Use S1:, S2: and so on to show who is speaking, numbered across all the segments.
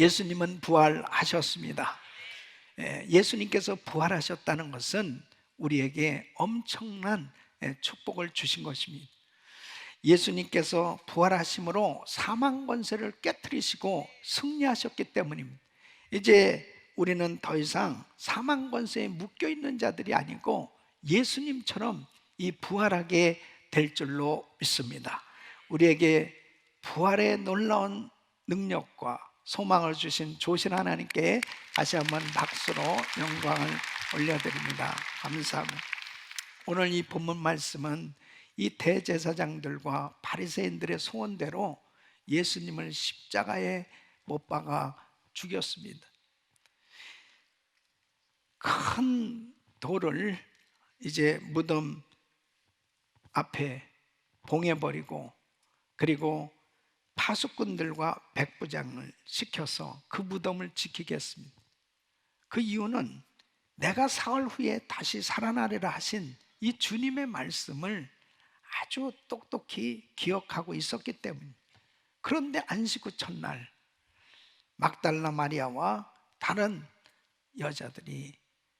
S1: 예수님은 부활하셨습니다. 예, 예수님께서 부활하셨다는 것은 우리에게 엄청난 예, 축복을 주신 것입니다. 예수님께서 부활하심으로 사망 권세를 깨뜨리시고 승리하셨기 때문입니다. 이제 우리는 더 이상 사망 권세에 묶여 있는 자들이 아니고 예수님처럼 이 부활하게 될 줄로 믿습니다. 우리에게 부활의 놀라운 능력과 소망을 주신 조신 하나님께 다시 한번 박수로 영광을 올려드립니다. 감사합니다. 오늘 이 본문 말씀은 이 대제사장들과 바리새인들의 소원대로 예수님을 십자가에 못 박아 죽였습니다. 큰 돌을 이제 무덤 앞에 봉해버리고 그리고 파수꾼들과 백부장을 시켜서 그 무덤을 지키겠습니다. 그 이유는 내가 사흘 후에 다시 살아나리라 하신 이 주님의 말씀을 아주 똑똑히 기억하고 있었기 때문입니다. 그런데 안식 후 첫날 막달라 마리아와 다른 여자들이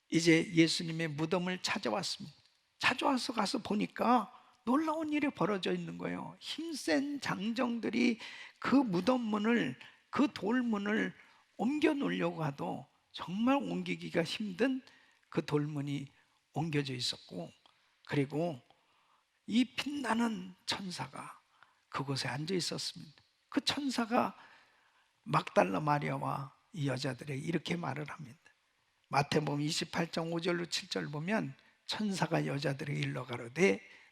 S1: 이제 예수님의 무덤을 찾아왔습니다. 찾아와서 가서 보니까 놀라운 일이 벌어져 있는 거예요. 힘센 장정들이 그 무덤 문을 그 돌문을 옮겨 놓으려고 하도 정말 옮기기가 힘든 그 돌문이 옮겨져 있었고 그리고 이 빛나는 천사가 그곳에 앉아 있었습니다. 그 천사가 막달라 마리아와 이 여자들에게 이렇게 말을 합니다. 마태복음 28장 5절로 7절 보면 천사가 여자들에게 일러 가로되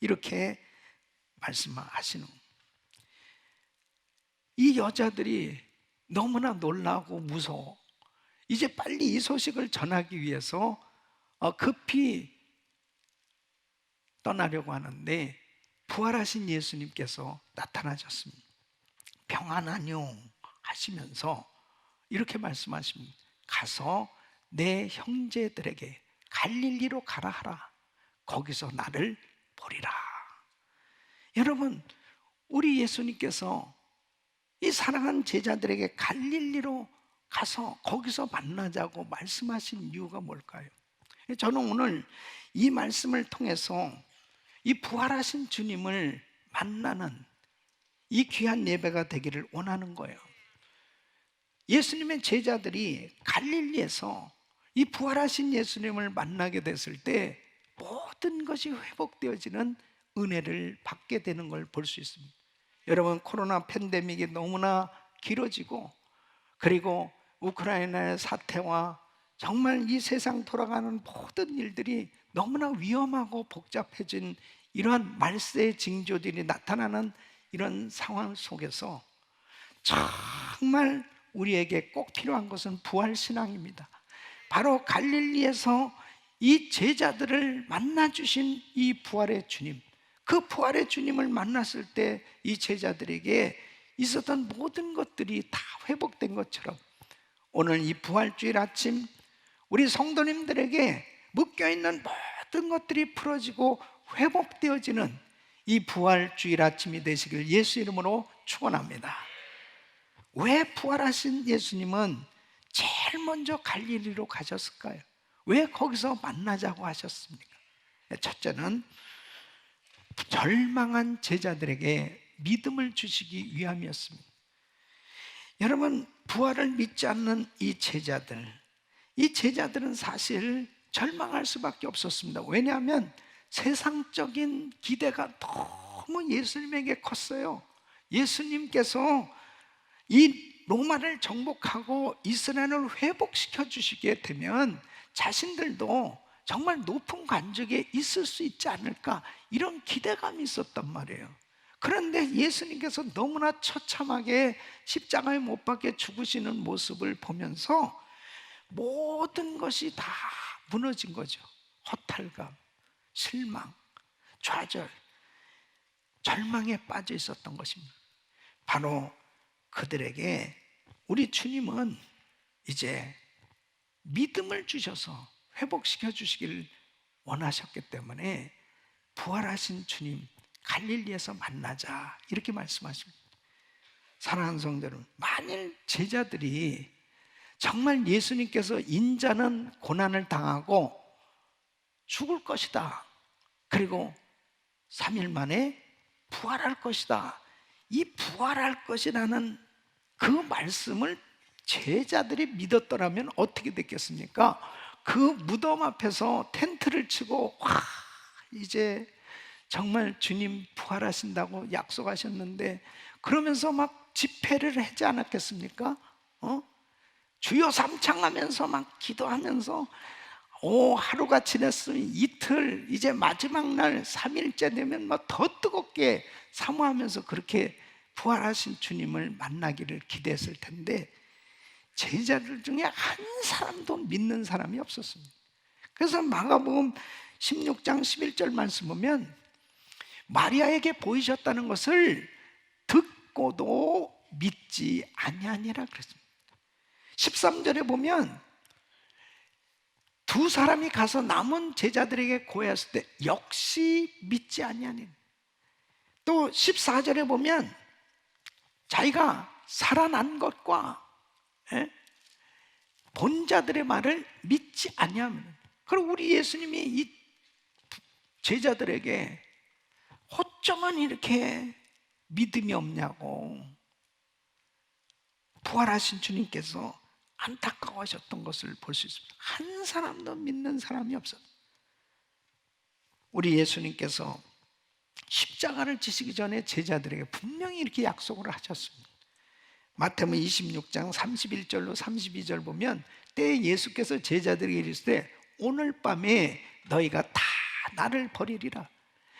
S1: 이렇게 말씀하시는 이 여자들이 너무나 놀라고 무서워 이제 빨리 이 소식을 전하기 위해서 어, 급히 떠나려고 하는데 부활하신 예수님께서 나타나셨습니다. 평안하뇨 하시면서 이렇게 말씀하십니다. 가서 내 형제들에게 갈릴리로 가라 하라. 거기서 나를 보리라. 여러분, 우리 예수님께서 이 사랑하는 제자들에게 갈릴리로 가서 거기서 만나자고 말씀하신 이유가 뭘까요? 저는 오늘 이 말씀을 통해서 이 부활하신 주님을 만나는 이 귀한 예배가 되기를 원하는 거예요. 예수님의 제자들이 갈릴리에서 이 부활하신 예수님을 만나게 됐을 때 모든 것이 회복되어지는 은혜를 받게 되는 걸 볼 수 있습니다. 여러분 코로나 팬데믹이 너무나 길어지고 그리고 우크라이나의 사태와 정말 이 세상 돌아가는 모든 일들이 너무나 위험하고 복잡해진 이러한 말세의 징조들이 나타나는 이런 상황 속에서 정말 우리에게 꼭 필요한 것은 부활 신앙입니다. 바로 갈릴리에서 이 제자들을 만나 주신 이 부활의 주님, 그 부활의 주님을 만났을 때 이 제자들에게 있었던 모든 것들이 다 회복된 것처럼 오늘 이 부활주일 아침 우리 성도님들에게 묶여 있는 모든 것들이 풀어지고 회복되어지는 이 부활주일 아침이 되시길 예수 이름으로 축원합니다. 왜 부활하신 예수님은 제일 먼저 갈릴리로 가셨을까요? 왜 거기서 만나자고 하셨습니까? 첫째는 절망한 제자들에게 믿음을 주시기 위함이었습니다. 여러분, 부활을 믿지 않는 이 제자들, 이 제자들은 사실 절망할 수밖에 없었습니다. 왜냐하면 세상적인 기대가 너무 예수님에게 컸어요. 예수님께서 이 로마를 정복하고 이스라엘을 회복시켜 주시게 되면 자신들도 정말 높은 관직에 있을 수 있지 않을까 이런 기대감이 있었단 말이에요. 그런데 예수님께서 너무나 처참하게 십자가에 못 박혀 죽으시는 모습을 보면서 모든 것이 다 무너진 거죠. 허탈감, 실망, 좌절, 절망에 빠져 있었던 것입니다. 바로 그들에게 우리 주님은 이제 믿음을 주셔서 회복시켜 주시기를 원하셨기 때문에 부활하신 주님 갈릴리에서 만나자 이렇게 말씀하십니다. 사랑하는 성도 여러분, 만일 제자들이 정말 예수님께서 인자는 고난을 당하고 죽을 것이다. 그리고 3일 만에 부활할 것이다. 이 부활할 것이라는 그 말씀을 제자들이 믿었더라면 어떻게 됐겠습니까? 그 무덤 앞에서 텐트를 치고 와 이제 정말 주님 부활하신다고 약속하셨는데 그러면서 막 집회를 하지 않았겠습니까? 어? 주여 삼창하면서 막 기도하면서 오 하루가 지났으니 이틀 이제 마지막 날 3일째 되면 막 더 뜨겁게 사모하면서 그렇게 부활하신 주님을 만나기를 기대했을 텐데 제자들 중에 한 사람도 믿는 사람이 없었습니다. 그래서 마가복음 16장 11절 말씀 보면 마리아에게 보이셨다는 것을 듣고도 믿지 아니하니라 그랬습니다. 13절에 보면 두 사람이 가서 남은 제자들에게 고했을 때 역시 믿지 아니하니. 또 14절에 보면 자기가 살아난 것과 예? 본자들의 말을 믿지 아니하면 그리고 우리 예수님이 이 제자들에게 어쩌면 이렇게 믿음이 없냐고 부활하신 주님께서 안타까워하셨던 것을 볼 수 있습니다. 한 사람도 믿는 사람이 없어요. 우리 예수님께서 십자가를 지시기 전에 제자들에게 분명히 이렇게 약속을 하셨습니다. 마태복음 26장 31절로 32절 보면 때 예수께서 제자들에게 이르시되 오늘 밤에 너희가 다 나를 버리리라.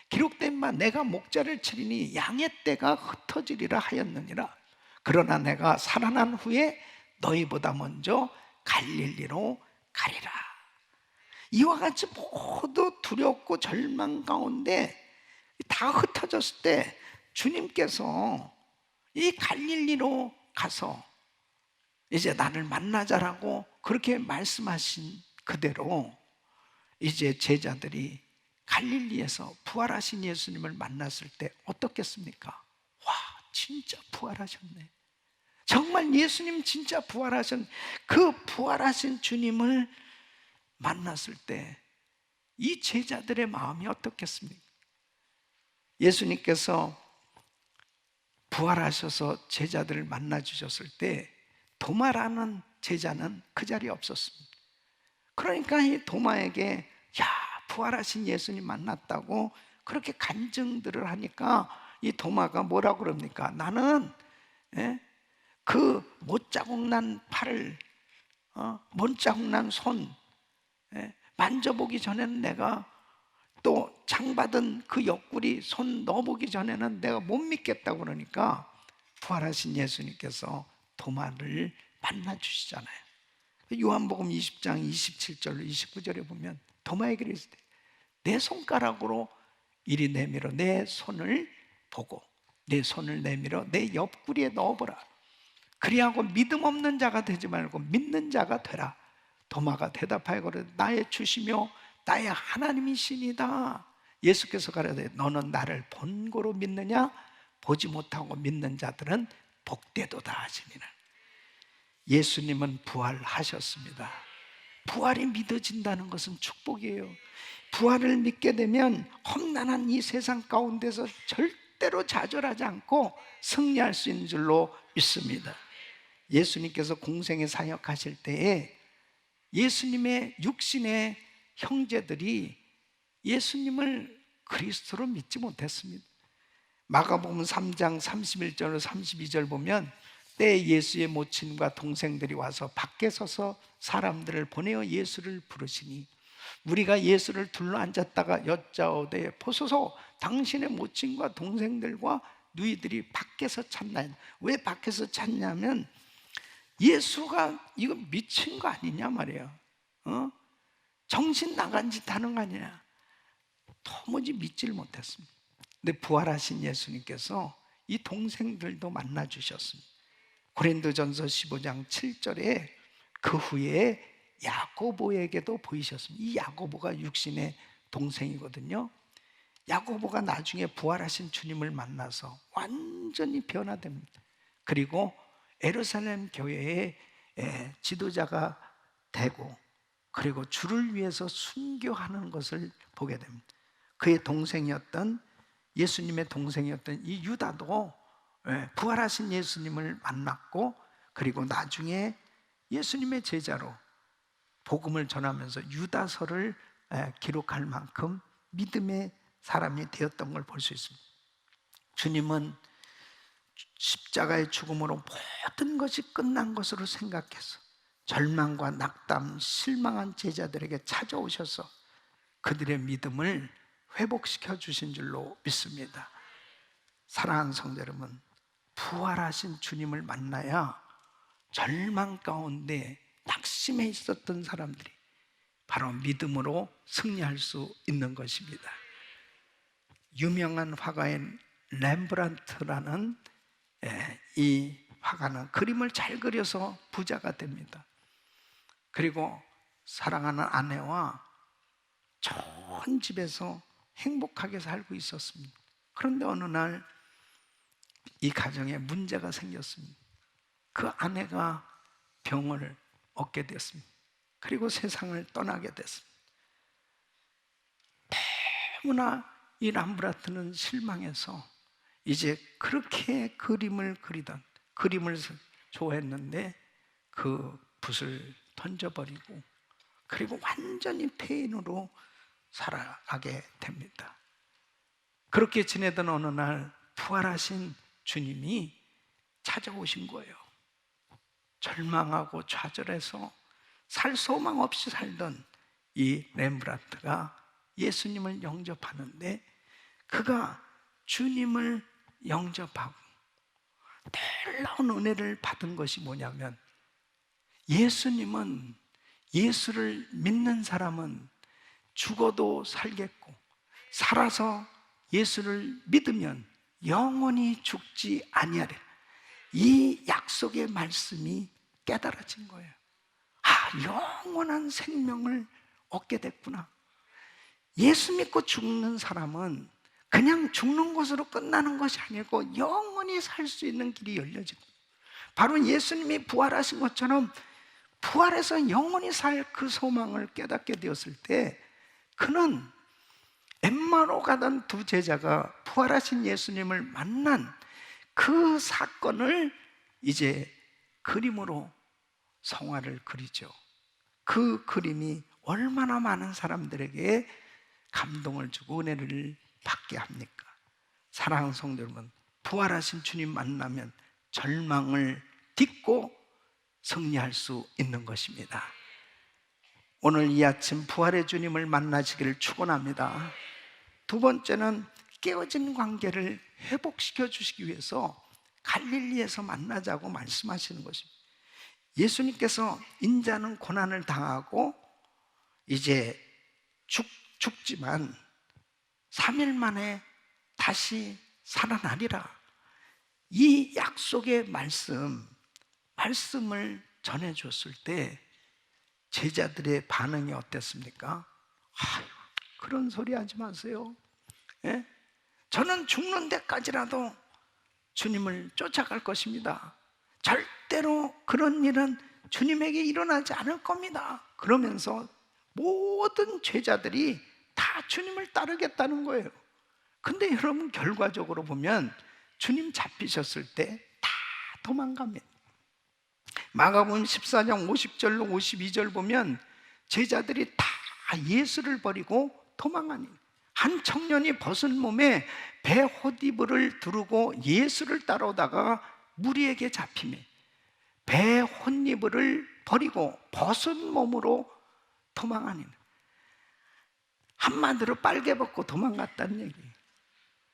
S1: 기록된 바 내가 목자를 치리니 양의 떼가 흩어지리라 하였느니라. 그러나 내가 살아난 후에 너희보다 먼저 갈릴리로 가리라. 이와 같이 모두 두렵고 절망 가운데 다 흩어졌을 때 주님께서 이 갈릴리로 가서 이제 나를 만나자라고 그렇게 말씀하신 그대로 이제 제자들이 갈릴리에서 부활하신 예수님을 만났을 때 어떻겠습니까? 와, 진짜 부활하셨네. 정말 예수님 진짜 부활하신 그 부활하신 주님을 만났을 때 이 제자들의 마음이 어떻겠습니까? 예수님께서 부활하셔서 제자들을 만나 주셨을 때 도마라는 제자는 그 자리에 없었습니다. 그러니까 이 도마에게 야 부활하신 예수님 만났다고 그렇게 간증들을 하니까 이 도마가 뭐라고 그럽니까? 나는 예? 그 못 자국 난 팔을 어? 못 자국 난손 예? 만져보기 전에는 내가 또 장받은 그 옆구리 손 넣어보기 전에는 내가 못 믿겠다고 그러니까 부활하신 예수님께서 도마를 만나 주시잖아요. 요한복음 20장 27절 29절에 보면 도마에게 그랬을 때내 손가락으로 이리 내밀어 내 손을 보고 내 손을 내밀어 내 옆구리에 넣어보라. 그리하고 믿음 없는 자가 되지 말고 믿는 자가 되라. 도마가 대답하여 그래 나의 주시며 나의 하나님이시니다. 예수께서 가라되 너는 나를 본고로 믿느냐 보지 못하고 믿는 자들은 복되도다 하시니라. 예수님은 부활하셨습니다. 부활이 믿어진다는 것은 축복이에요. 부활을 믿게 되면 험난한 이 세상 가운데서 절대로 좌절하지 않고 승리할 수 있는 줄로 믿습니다. 예수님께서 공생에 사역하실 때에 예수님의 육신의 형제들이 예수님을 그리스도로 믿지 못했습니다. 마가복음 3장 31절 32절 보면 때 예수의 모친과 동생들이 와서 밖에 서서 사람들을 보내어 예수를 부르시니 우리가 예수를 둘러 앉았다가 여짜오되 보소서 당신의 모친과 동생들과 누이들이 밖에서 찾나요? 왜 밖에서 찾냐면 예수가 이거 미친 거 아니냐 말이에요. 어? 정신 나간 짓 하는 거 아니냐. 도무지 믿질 못했습니다. 근데 부활하신 예수님께서 이 동생들도 만나 주셨습니다. 고린도전서 15장 7절에 그 후에 야고보에게도 보이셨습니다. 이 야고보가 육신의 동생이거든요. 야고보가 나중에 부활하신 주님을 만나서 완전히 변화됩니다. 그리고 에루살렘 교회의 에, 지도자가 되고 그리고 주를 위해서 순교하는 것을 보게 됩니다. 그의 동생이었던 예수님의 동생이었던 이 유다도 예, 부활하신 예수님을 만났고 그리고 나중에 예수님의 제자로 복음을 전하면서 유다서를 예, 기록할 만큼 믿음의 사람이 되었던 걸 볼 수 있습니다. 주님은 십자가의 죽음으로 모든 것이 끝난 것으로 생각해서 절망과 낙담, 실망한 제자들에게 찾아오셔서 그들의 믿음을 회복시켜 주신 줄로 믿습니다. 사랑하는 성도 여러분, 부활하신 주님을 만나야 절망 가운데 낙심해 있었던 사람들이 바로 믿음으로 승리할 수 있는 것입니다. 유명한 화가인 렘브란트라는 예, 이 화가는 그림을 잘 그려서 부자가 됩니다. 그리고 사랑하는 아내와 좋은 집에서 행복하게 살고 있었습니다. 그런데 어느 날 이 가정에 문제가 생겼습니다. 그 아내가 병을 얻게 됐습니다. 그리고 세상을 떠나게 됐습니다. 너무나 이 람브라트는 실망해서 이제 그렇게 그림을 그리던 그림을 좋아했는데 그 붓을 던져버리고 그리고 완전히 폐인으로 살아가게 됩니다. 그렇게 지내던 어느 날 부활하신 주님이 찾아오신 거예요. 절망하고 좌절해서 살 소망 없이 살던 이 렘브란트가 예수님을 영접하는데 그가 주님을 영접하고 놀라운 은혜를 받은 것이 뭐냐면 예수님은 예수를 믿는 사람은 죽어도 살겠고 살아서 예수를 믿으면 영원히 죽지 아니하리라. 이 약속의 말씀이 깨달아진 거예요. 아, 영원한 생명을 얻게 됐구나. 예수 믿고 죽는 사람은 그냥 죽는 것으로 끝나는 것이 아니고 영원히 살 수 있는 길이 열려지고 바로 예수님이 부활하신 것처럼 부활해서 영원히 살 그 소망을 깨닫게 되었을 때 그는 엠마로 가던 두 제자가 부활하신 예수님을 만난 그 사건을 이제 그림으로 성화를 그리죠. 그 그림이 얼마나 많은 사람들에게 감동을 주고 은혜를 받게 합니까? 사랑하는 성도 여러분, 부활하신 주님 만나면 절망을 딛고 승리할 수 있는 것입니다. 오늘 이 아침 부활의 주님을 만나시기를 축원합니다. 두 번째는 깨어진 관계를 회복시켜 주시기 위해서 갈릴리에서 만나자고 말씀하시는 것입니다. 예수님께서 인자는 고난을 당하고 이제 죽, 죽지만 3일 만에 다시 살아나리라. 이 약속의 말씀, 말씀을 전해줬을 때 제자들의 반응이 어땠습니까? 아유, 그런 소리 하지 마세요. 예? 저는 죽는 데까지라도 주님을 쫓아갈 것입니다. 절대로 그런 일은 주님에게 일어나지 않을 겁니다. 그러면서 모든 제자들이 다 주님을 따르겠다는 거예요. 근데 여러분 결과적으로 보면 주님 잡히셨을 때 다 도망갑니다. 마가복음 14장 50절로 52절 보면 제자들이 다 예수를 버리고 도망하니 한 청년이 벗은 몸에 배 호디브를 두르고 예수를 따라오다가 무리에게 잡히매 배 혼니브를 버리고 벗은 몸으로 도망하니 한마디로 빨개 벗고 도망갔다는 얘기.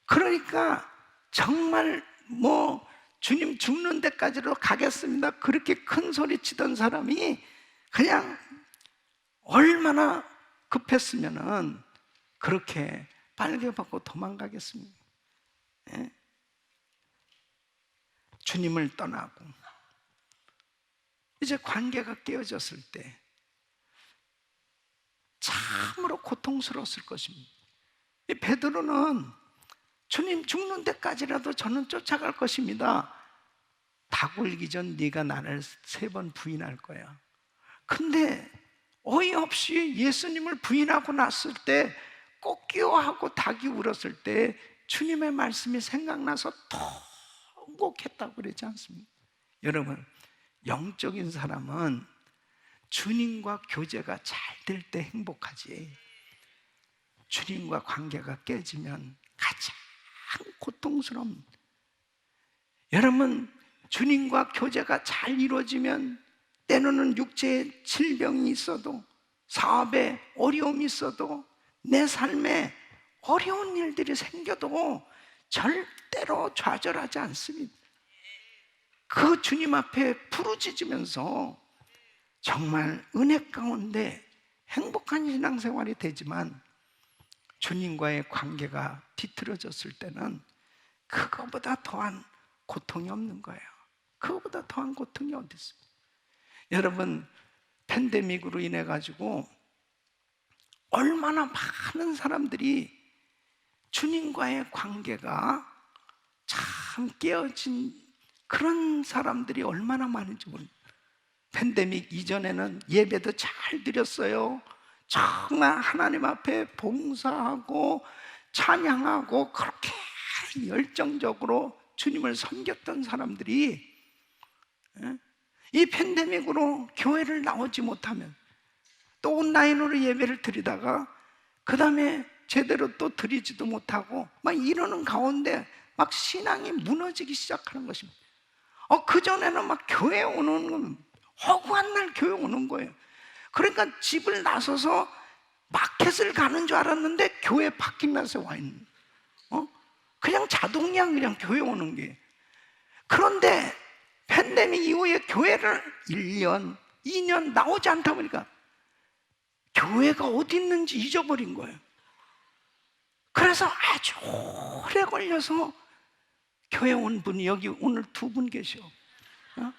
S1: 그러니까 정말 뭐 주님 죽는 데까지로 가겠습니다. 그렇게 큰 소리 치던 사람이 그냥 얼마나 급했으면은 그렇게 빨개 받고 도망가겠습니까? 예? 주님을 떠나고 이제 관계가 깨어졌을 때 참으로 고통스러웠을 것입니다. 이 베드로는 주님 죽는 데까지라도 저는 쫓아갈 것입니다. 다 굴기 전 네가 나를 세 번 부인할 거야. 근데 어이없이 예수님을 부인하고 났을 때 꽃기워하고 닭이 울었을 때 주님의 말씀이 생각나서 통곡했다고 그러지 않습니까? 여러분 영적인 사람은 주님과 교제가 잘 될 때 행복하지 주님과 관계가 깨지면 가장 고통스러운 여러분 주님과 교제가 잘 이루어지면 때로는 육체에 질병이 있어도 사업에 어려움이 있어도 내 삶에 어려운 일들이 생겨도 절대로 좌절하지 않습니다. 그 주님 앞에 부르짖으면서 정말 은혜 가운데 행복한 신앙생활이 되지만 주님과의 관계가 뒤틀어졌을 때는 그거보다 더한 고통이 없는 거예요. 그거보다 더한 고통이 어디 있습니까? 여러분 팬데믹으로 인해 가지고 얼마나 많은 사람들이 주님과의 관계가 참 깨어진 그런 사람들이 얼마나 많은지 모릅니다. 팬데믹 이전에는 예배도 잘 드렸어요. 정말 하나님 앞에 봉사하고 찬양하고 그렇게 열정적으로 주님을 섬겼던 사람들이 예? 이 팬데믹으로 교회를 나오지 못하면 또 온라인으로 예배를 드리다가 그 다음에 제대로 또 드리지도 못하고 막 이러는 가운데 막 신앙이 무너지기 시작하는 것입니다. 어, 그전에는 막 교회 오는 건 허구한 날 교회 오는 거예요. 그러니까 집을 나서서 마켓을 가는 줄 알았는데 교회 낫에 와 있는 어? 그냥 자동량 그냥 교회 오는 게 그런데 팬데믹 이후에 교회를 1년, 2년 나오지 않다 보니까 교회가 어디 있는지 잊어버린 거예요. 그래서 아주 오래 걸려서 교회 온 분이 여기 오늘 두 분 계셔. 어?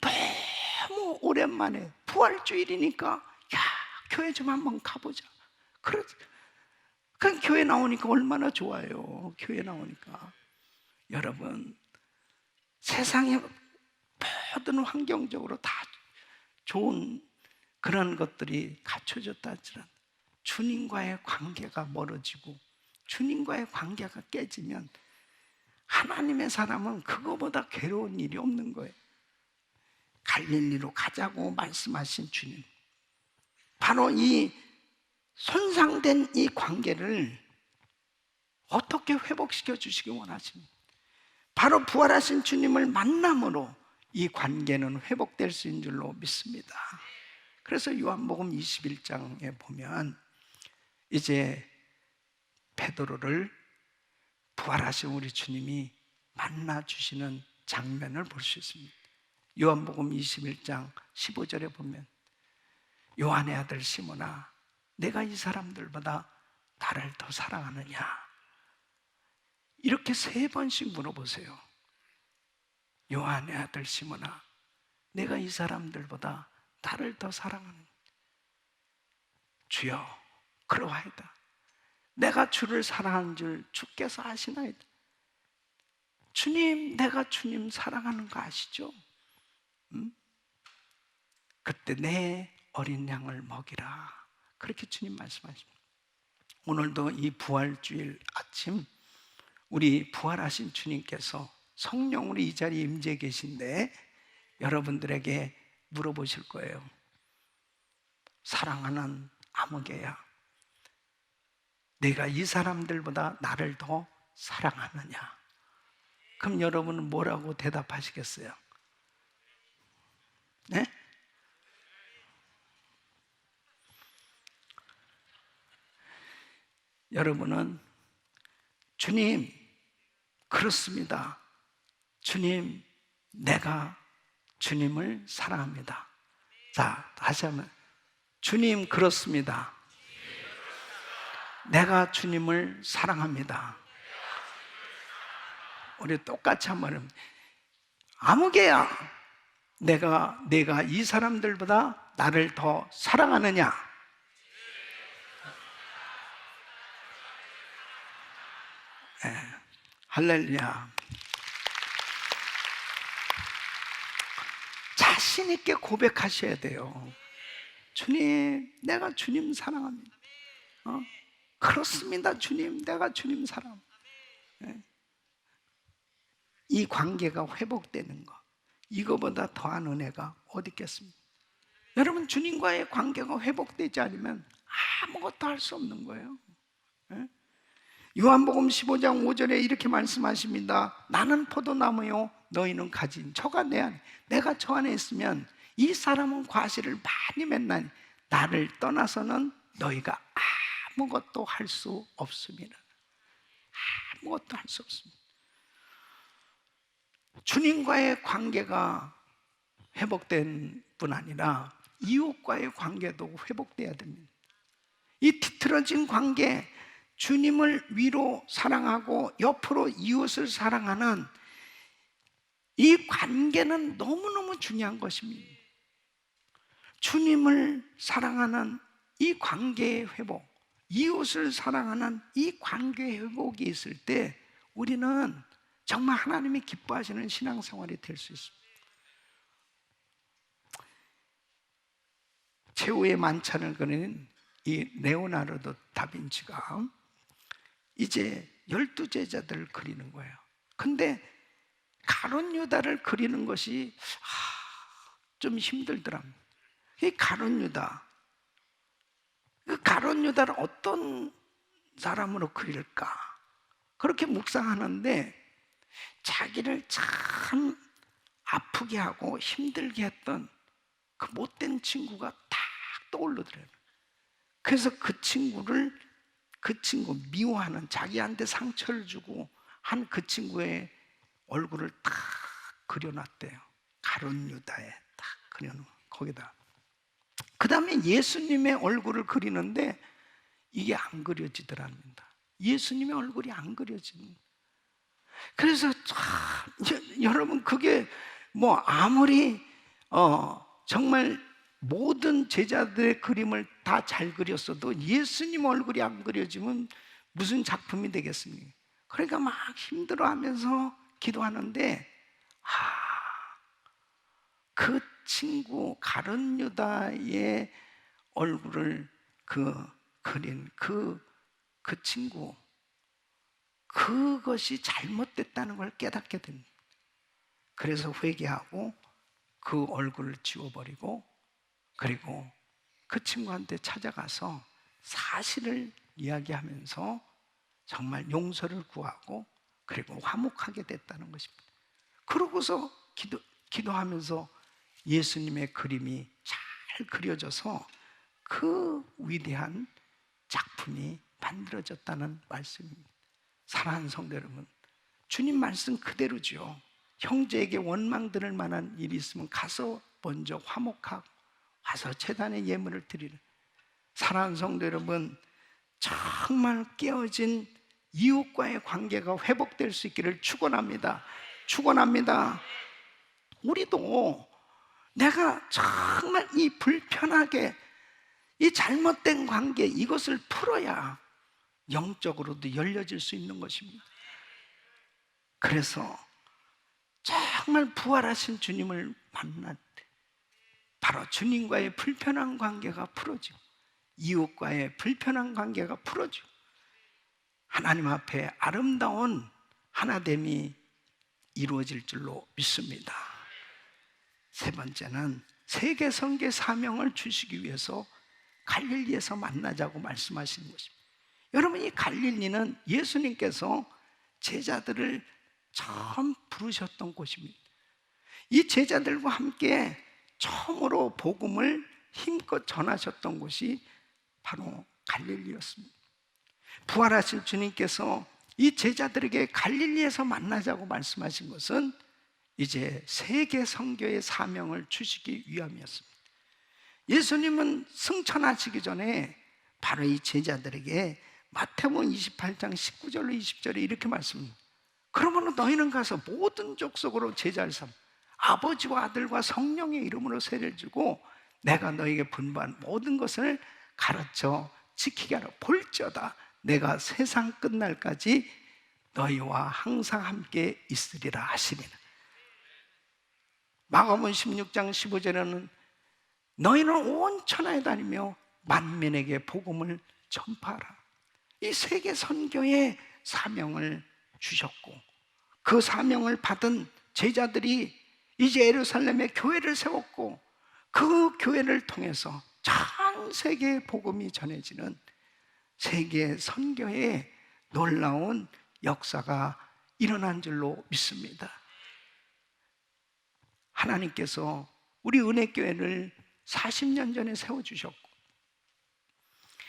S1: 너무 오랜만에 부활주일이니까 야 교회 좀 한번 가보자. 그래. 그 교회 나오니까 얼마나 좋아요. 교회 나오니까 여러분 세상에 모든 환경적으로 다 좋은 그런 것들이 갖춰졌다 하지만 주님과의 관계가 멀어지고 주님과의 관계가 깨지면 하나님의 사람은 그거보다 괴로운 일이 없는 거예요. 갈릴리로 가자고 말씀하신 주님. 바로 이 손상된 이 관계를 어떻게 회복시켜 주시기 원하십니까? 바로 부활하신 주님을 만남으로 이 관계는 회복될 수 있는 줄로 믿습니다. 그래서 요한복음 21장에 보면 이제 베드로를 부활하신 우리 주님이 만나 주시는 장면을 볼 수 있습니다. 요한복음 21장 15절에 보면 요한의 아들 시모나 내가 이 사람들보다 나를 더 사랑하느냐 이렇게 세 번씩 물어보세요. 요한의 아들 시모나 내가 이 사람들보다 나를 더 사랑하는 주여 그러하이다 내가 주를 사랑하는 줄 주께서 아시나이다 주님 내가 주님 사랑하는 거 아시죠? 음? 그때 내 어린 양을 먹이라 그렇게 주님 말씀하십니다 오늘도 이 부활주일 아침 우리 부활하신 주님께서 성령으로 이 자리에 임재 계신데 여러분들에게 물어보실 거예요. 사랑하는 아무개야. 내가 이 사람들보다 나를 더 사랑하느냐? 그럼 여러분은 뭐라고 대답하시겠어요? 네? 여러분은 주님, 그렇습니다. 주님, 내가 주님을 사랑합니다. 자, 다시 한번. 주님, 그렇습니다. 내가 주님을 사랑합니다. 우리 똑같이 한번. 아무개야, 내가, 내가 이 사람들보다 나를 더 사랑하느냐? 예, 할렐루야. 자신 있게 고백하셔야 돼요. 주님, 내가 주님 사랑합니다. 어? 그렇습니다, 주님. 내가 주님 사랑. 예. 이 관계가 회복되는 거. 이거보다 더한 은혜가 어디 있겠습니까? 여러분, 주님과의 관계가 회복되지 않으면 아무것도 할 수 없는 거예요. 예? 요한복음 15장 5절에 이렇게 말씀하십니다. 나는 포도나무요, 너희는 가진 저가 내 안에, 내가 저 안에 있으면 이 사람은 과실을 많이 맺나니 나를 떠나서는 너희가 아무것도 할 수 없습니다. 아무것도 할 수 없습니다. 주님과의 관계가 회복된 뿐 아니라 이웃과의 관계도 회복돼야 됩니다. 이 뒤틀어진 관계, 주님을 위로 사랑하고 옆으로 이웃을 사랑하는 이 관계는 너무너무 중요한 것입니다. 주님을 사랑하는 이 관계의 회복, 이웃을 사랑하는 이 관계의 회복이 있을 때 우리는 정말 하나님이 기뻐하시는 신앙생활이 될 수 있습니다. 최후의 만찬을 그리는 이 레오나르도 다빈치가 이제 열두 제자들을 그리는 거예요. 근데 가론 유다를 그리는 것이 아, 좀 힘들더랍니다. 이 가론 유다, 그 가론 유다를 어떤 사람으로 그릴까? 그렇게 묵상하는데 자기를 참 아프게 하고 힘들게 했던 그 못된 친구가 딱 떠오르더래요. 그래서 그 친구를 그 친구 미워하는 자기한테 상처를 주고 한 그 친구의 얼굴을 딱 그려놨대요. 가론 유다에 딱 그려놓은 거기다. 그 다음에 예수님의 얼굴을 그리는데 이게 안 그려지더랍니다. 예수님의 얼굴이 안 그려지는. 그래서 참, 여- 여러분 그게 뭐 아무리 어, 정말 모든 제자들의 그림을 다 잘 그렸어도 예수님 얼굴이 안 그려지면 무슨 작품이 되겠습니까? 그러니까 막 힘들어하면서 기도하는데 아, 그 친구 가른 유다의 얼굴을 그 그린 그, 그 친구 그것이 잘못됐다는 걸 깨닫게 됩니다. 그래서 회개하고 그 얼굴을 지워버리고 그리고 그 친구한테 찾아가서 사실을 이야기하면서 정말 용서를 구하고 그리고 화목하게 됐다는 것입니다. 그러고서 기도, 기도하면서 예수님의 그림이 잘 그려져서 그 위대한 작품이 만들어졌다는 말씀입니다. 사랑하는 성도 여러분, 주님 말씀 그대로죠. 형제에게 원망 들을 만한 일이 있으면 가서 먼저 화목하고 와서 재단에 예물을 드리는 사랑하는 성도 여러분, 정말 깨어진 이웃과의 관계가 회복될 수 있기를 축원합니다. 축원합니다. 우리도 내가 정말 이 불편하게 이 잘못된 관계 이것을 풀어야 영적으로도 열려질 수 있는 것입니다. 그래서 정말 부활하신 주님을 때 바로 주님과의 불편한 관계가 풀어지고 이웃과의 불편한 관계가 풀어지고 하나님 앞에 아름다운 하나됨이 이루어질 줄로 믿습니다. 세 번째는 세계 선계 사명을 주시기 위해서 갈릴리에서 만나자고 말씀하시는 것입니다. 여러분 이 갈릴리는 예수님께서 제자들을 처음 부르셨던 곳입니다. 이 제자들과 함께 처음으로 복음을 힘껏 전하셨던 곳이 바로 갈릴리였습니다. 부활하실 주님께서 이 제자들에게 갈릴리에서 만나자고 말씀하신 것은 이제 세계 선교의 사명을 주시기 위함이었습니다. 예수님은 승천하시기 전에 바로 이 제자들에게 마태복음 28장 19절로 20절에 이렇게 말씀합니다. 그러면 너희는 가서 모든 족속으로 제자를 삼 아버지와 아들과 성령의 이름으로 세례를 주고 내가 너에게 분부한 모든 것을 가르쳐 지키게 하라. 볼지어다 내가 세상 끝날까지 너희와 항상 함께 있으리라 하시니라 마가복음 16장 15절에는 너희는 온 천하에 다니며 만민에게 복음을 전파하라 이 세계 선교의 사명을 주셨고 그 사명을 받은 제자들이 이제 예루살렘에 교회를 세웠고 그 교회를 통해서 전 세계에 복음이 전해지는 세계 선교의 놀라운 역사가 일어난 줄로 믿습니다. 하나님께서 우리 은혜교회를 40년 전에 세워주셨고,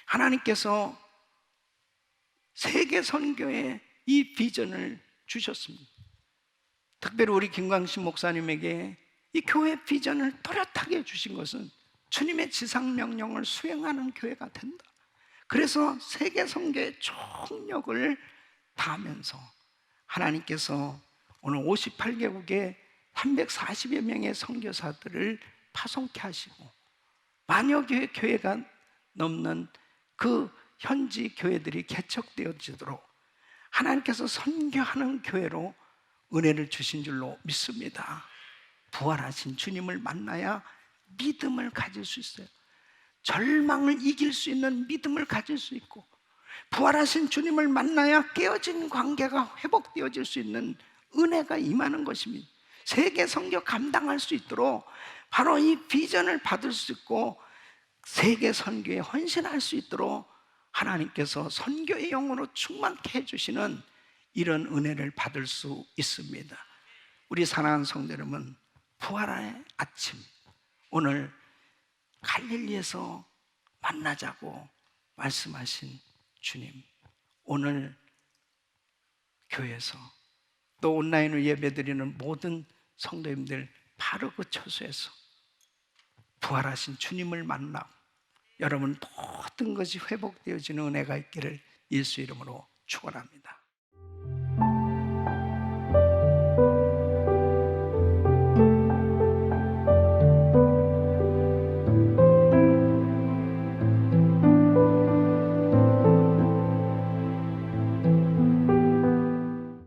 S1: 하나님께서 세계 선교의 이 비전을 주셨습니다. 특별히 우리 김광신 목사님에게 이 교회 비전을 또렷하게 주신 것은 주님의 지상 명령을 수행하는 교회가 된다. 그래서 세계 선교의 총력을 다하면서 하나님께서 오늘 58개국에 340여 명의 선교사들을 파송케 하시고 만여 교회 교회가 넘는 그 현지 교회들이 개척되어지도록 하나님께서 선교하는 교회로 은혜를 주신 줄로 믿습니다. 부활하신 주님을 만나야 믿음을 가질 수 있어요. 절망을 이길 수 있는 믿음을 가질 수 있고 부활하신 주님을 만나야 깨어진 관계가 회복되어질 수 있는 은혜가 임하는 것입니다. 세계 성교 감당할 수 있도록 바로 이 비전을 받을 수 있고 세계 선교에 헌신할 수 있도록 하나님께서 선교의 영으로 충만케 해주시는 이런 은혜를 받을 수 있습니다. 우리 사랑하는 성도 여러분, 부활의 아침 오늘 갈릴리에서 만나자고 말씀하신 주님, 오늘 교회에서 또 온라인으로 예배드리는 모든 성도님들 바로 그 처소에서 부활하신 주님을 만나고 여러분 모든 것이 회복되어지는 은혜가 있기를 예수 이름으로 축원합니다.